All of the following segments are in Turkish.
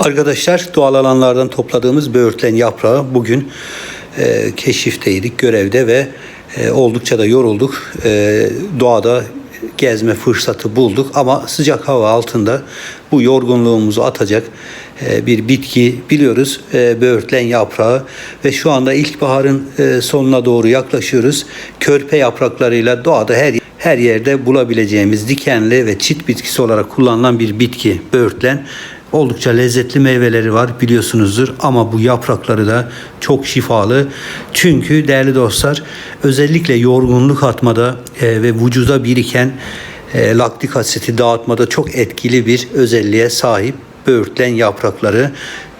Arkadaşlar doğal alanlardan topladığımız böğürtlen yaprağı bugün e, keşifteydik görevde ve e, oldukça da yorulduk. E, doğada gezme fırsatı bulduk ama sıcak hava altında bu yorgunluğumuzu atacak e, bir bitki biliyoruz e, böğürtlen yaprağı ve şu anda ilkbaharın e, sonuna doğru yaklaşıyoruz. Körpe yapraklarıyla doğada her her yerde bulabileceğimiz dikenli ve çit bitkisi olarak kullanılan bir bitki böğürtlen. Oldukça lezzetli meyveleri var biliyorsunuzdur ama bu yaprakları da çok şifalı. Çünkü değerli dostlar özellikle yorgunluk atmada e, ve vücuda biriken e, laktik asiti dağıtmada çok etkili bir özelliğe sahip böğürtlen yaprakları.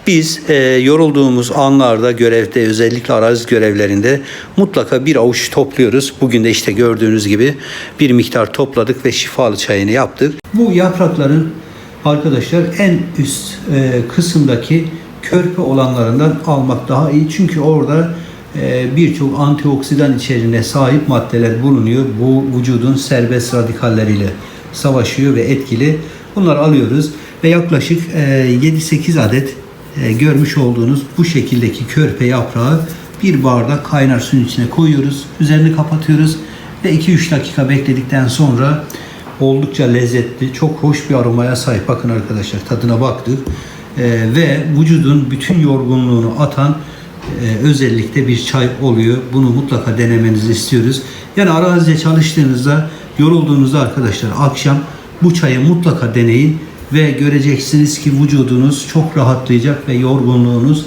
Biz e, yorulduğumuz anlarda görevde özellikle arazi görevlerinde mutlaka bir avuç topluyoruz. Bugün de işte gördüğünüz gibi bir miktar topladık ve şifalı çayını yaptık. Bu yaprakların arkadaşlar en üst e, kısımdaki körpe olanlarından almak daha iyi. Çünkü orada e, birçok antioksidan içeriğine sahip maddeler bulunuyor. Bu vücudun serbest radikalleriyle savaşıyor ve etkili. Bunları alıyoruz ve yaklaşık e, 7-8 adet e, görmüş olduğunuz bu şekildeki körpe yaprağı bir bardak kaynar suyun içine koyuyoruz. Üzerini kapatıyoruz ve 2-3 dakika bekledikten sonra oldukça lezzetli, çok hoş bir aromaya sahip. Bakın arkadaşlar tadına baktık. E, ve vücudun bütün yorgunluğunu atan e, özellikle bir çay oluyor. Bunu mutlaka denemenizi istiyoruz. Yani arazide çalıştığınızda, yorulduğunuzda arkadaşlar akşam bu çayı mutlaka deneyin ve göreceksiniz ki vücudunuz çok rahatlayacak ve yorgunluğunuz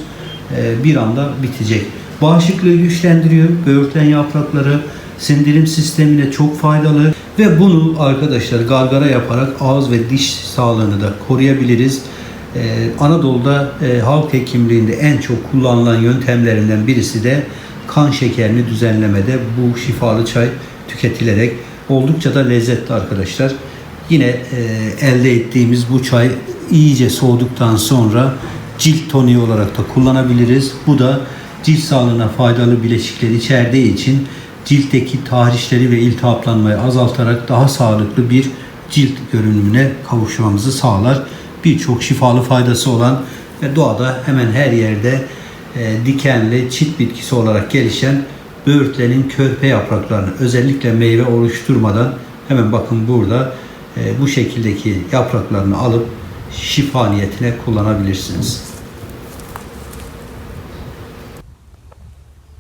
e, bir anda bitecek. Bağışıklığı güçlendiriyor. Böğürtlen yaprakları sindirim sistemine çok faydalı ve bunu arkadaşlar gargara yaparak ağız ve diş sağlığını da koruyabiliriz. Ee, Anadolu'da e, halk hekimliğinde en çok kullanılan yöntemlerinden birisi de kan şekerini düzenlemede bu şifalı çay tüketilerek oldukça da lezzetli arkadaşlar. Yine e, elde ettiğimiz bu çay iyice soğuduktan sonra cilt toniği olarak da kullanabiliriz. Bu da cilt sağlığına faydalı bileşikleri içerdiği için ciltteki tahrişleri ve iltihaplanmayı azaltarak daha sağlıklı bir cilt görünümüne kavuşmamızı sağlar. Birçok şifalı faydası olan ve doğada hemen her yerde e, dikenli çit bitkisi olarak gelişen böğürtlenin körpe yapraklarını özellikle meyve oluşturmadan hemen bakın burada e, bu şekildeki yapraklarını alıp şifa niyetine kullanabilirsiniz.